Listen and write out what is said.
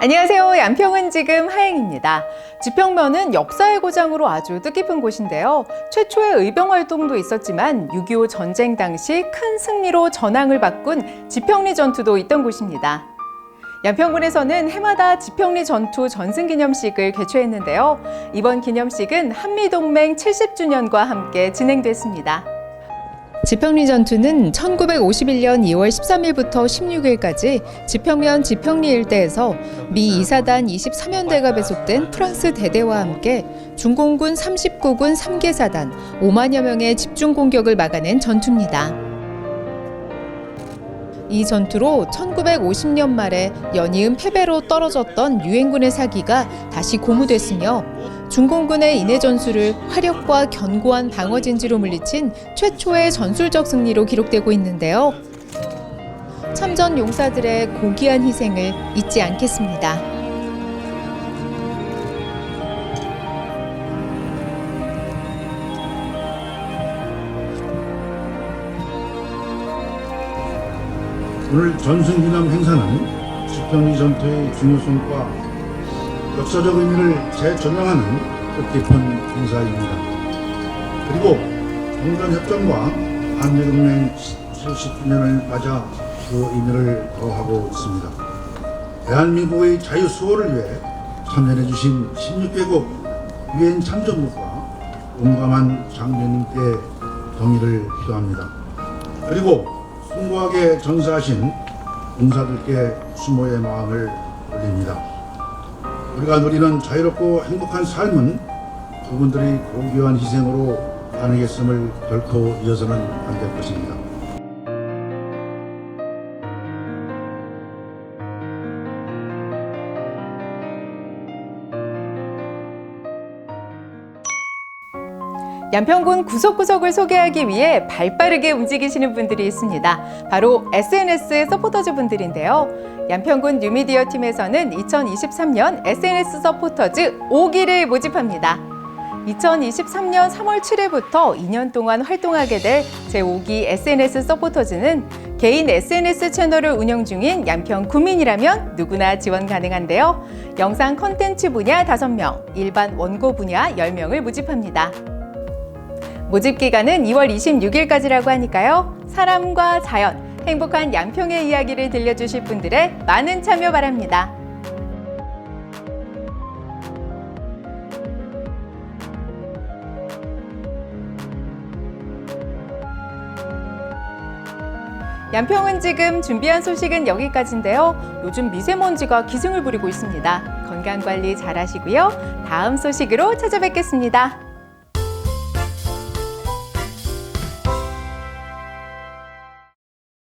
안녕하세요. 양평은 지금 하행입니다. 지평면은 역사의 고장으로 아주 뜻깊은 곳인데요. 최초의 의병 활동도 있었지만 6.25 전쟁 당시 큰 승리로 전황을 바꾼 지평리 전투도 있던 곳입니다. 양평군에서는 해마다 지평리 전투 전승기념식을 개최했는데요. 이번 기념식은 한미동맹 70주년과 함께 진행됐습니다. 지평리 전투는 1951년 2월 13일부터 16일까지 지평면 지평리 일대에서 미 이사단 23연대가 배속된 프랑스 대대와 함께 중공군 39군 3개 사단 5만여 명의 집중 공격을 막아낸 전투입니다. 이 전투로 1950년 말에 연이은 패배로 떨어졌던 유엔군의 사기가 다시 고무됐으며 중공군의 인해 전술을 화력과 견고한 방어 진지로 물리친 최초의 전술적 승리로 기록되고 있는데요. 참전 용사들의 고귀한 희생을 잊지 않겠습니다. 오늘 전승 기념 행사는 지평리 전투의 중요성과 역사적 의미를 재조명하는 뜻깊은 행사입니다. 그리고 정전협정과 한미동맹 70주년을 맞아 그 의미를 더하고 있습니다. 대한민국의 자유 수호를 위해 참여해 주신 16개국 유엔 참전국과 용감한 장병님께 경의를 표합니다. 그리고 숭고하게 전사하신 군사들께 수모의 마음을 올립니다. 우리가 누리는 자유롭고 행복한 삶은 그분들의 고귀한 희생으로 가능했음을 결코 잊어서는 안 될 것입니다. 양평군 구석구석을 소개하기 위해 발빠르게 움직이시는 분들이 있습니다. 바로 SNS 서포터즈 분들인데요. 양평군 뉴미디어 팀에서는 2023년 SNS 서포터즈 5기를 모집합니다. 2023년 3월 7일부터 2년 동안 활동하게 될 제5기 SNS 서포터즈는 개인 SNS 채널을 운영 중인 양평 구민이라면 누구나 지원 가능한데요. 영상 컨텐츠 분야 5명, 일반 원고 분야 10명을 모집합니다. 모집 기간은 2월 26일까지라고 하니까요. 사람과 자연, 행복한 양평의 이야기를 들려주실 분들의 많은 참여 바랍니다. 양평은 지금 준비한 소식은 여기까지인데요. 요즘 미세먼지가 기승을 부리고 있습니다. 건강 관리 잘 하시고요. 다음 소식으로 찾아뵙겠습니다.